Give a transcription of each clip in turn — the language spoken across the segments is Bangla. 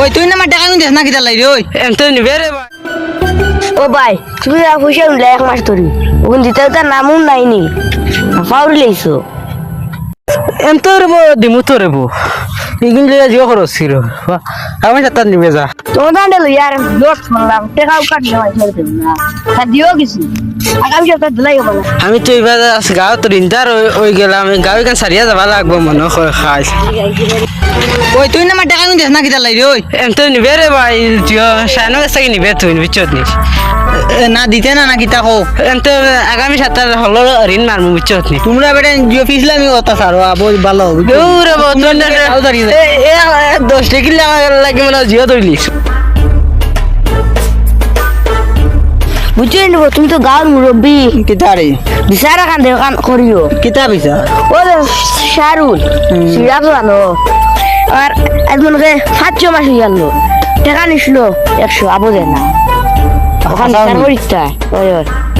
ওই তুই না আমার টাকা নিতে না কিতা ওই? নিবে রে ভাই। ও ভাই তুমি যা পয়সা উঠলে এক মাস ধরি। ওখান দিতে তার নামও নাইনি। ফাউরি লেইছো। এত রে বো দিমু তো রে বো ইগিন লিয়া জিও খরচ ছিল আমি সাতার নিবে যা। তোমার দাঁড়ে ইয়ার লোট শুনলাম টেকাও কাটলে হয় ছেড়ে দেবো না। তা দিও কিছু। না। আমি তো এবার গাঁও তো রিন্টার ওই গেলাম। গাঁও এখান সারিয়া যাবা লাগবো মনে হয় খাই। ওই তুই না আমার টাকা নিতে না কিতা লাই ওই এত নিবে রে ভাই সাইনো কাছে নিবে তুই বিচত নিস না দিতে না না কিতা কো এত আগামী সপ্তাহ হলো ঋণ মারমু বিচত নি? তোমরা বেটা জিও ফিসলামি কথা সারো আবো ভালো হবে বতন দশ টাকা লাগে মানে জিও ধরলিস বুঝছ নিব তুমি তো গাঁর মুরব্বী কিতা রে বিচারা কান দেও কান করিও কিতা যে শারুল সিরা তো জানো। আর একজন ওকে সাতশো মাস হয়ে গেল টাকা নিছিল একশো আবো দেয় না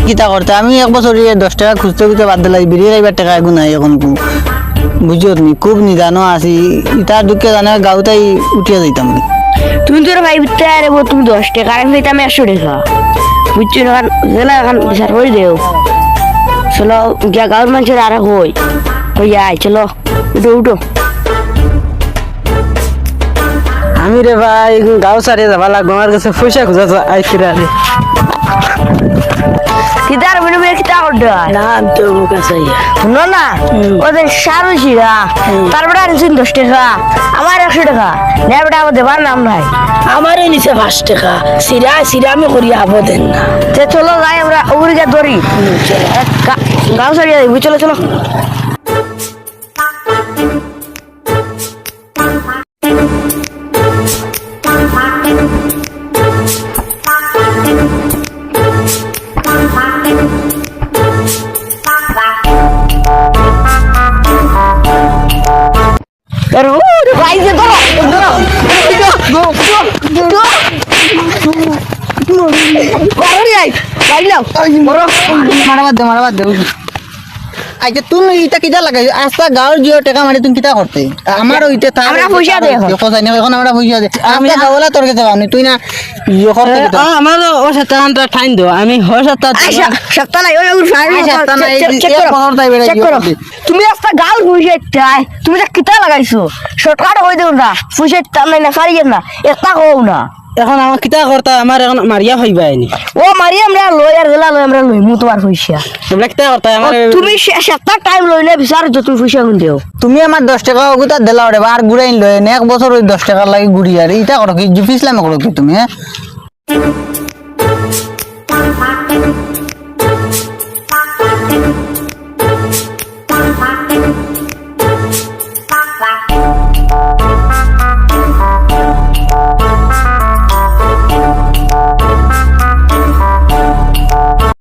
কিতা করতে আমি এক বছর দশ টাকা খুঁজতে খুঁজতে বাদ দিলাই বেরিয়ে যাইবার টাকা এগু নাই এখন বুঝত নি খুব নিদানো আছি। ইতার দুঃখে জানে গাঁওতাই উঠিয়া যাইতাম। তুমি তোর ভাই বিতে আরে তুমি দশ টাকা আমি দিতাম একশো টাকা। বুঝছ না? গেলে এখন বিচার হয়ে দেও চলো, গিয়া গাঁর মানুষের আর হই। হই আয়, চলো। উঠো উঠো। আমি রে ভাই, গাঁও সারিয়ে যাবা লাগবো। আমার কাছে পয়সা খুঁজা আইসি রে কিতার মনে মনে করতে হয় না তো কাছে শুনো না ওদের সারু শিরা তারপরে আনছেন দশ টাকা আমার একশো টাকা। নেবটা আমার দেবার নাম নাই। আমারই নিচে পাঁচ টাকা। সিরা সিরা আমি করি আবো দেন না। তে চলো যাই আমরা উড়িকে ধরি গাঁও সারিয়ে চলো চলো। আচ্ছা তুমি ইটা কিটা লাগাই আস্তা গাঁৱৰ জিও টেকা মাৰি তুমি কিটা করতে আমার ওইটা তার আমরা পয়সা দে কোথায় না এখন আমরা পয়সা দে। আমি গাওলা তোর কাছে পাবনি তুই না ইয়ে করতে আমার ও সাতানটা ঠাইন দো আমি হ সাতা আচ্ছা সপ্তাহ নাই ওই ওই সপ্তাহ নাই, চেক করো খবর তাই বেড়াই চেক করো তুমি একটা গাল বুঝে চাই তুমি যা লাগাইছো শর্টকাট কই দেও না ফুসে টান নাই না একটা কও না। এখন আমার কিতা করতা আমার এখন মারিয়া হইবা আইনি ও মারিয়া আমরা লই আর গেলা লই আমরা লই মু তোমার পয়সা তোমরা কিতা করতা আমার তুমি সাতটা টাইম লই না বিচার তো তুমি পয়সা গুন দেও তুমি আমার দশ টাকা ওগুতা দিলা ওরে আর নিলে নে এক বছর ওই 10 টাকা লাগি গুড়ি আর ইটা করো কি জুফিসলামে করো কি তুমি হ্যাঁ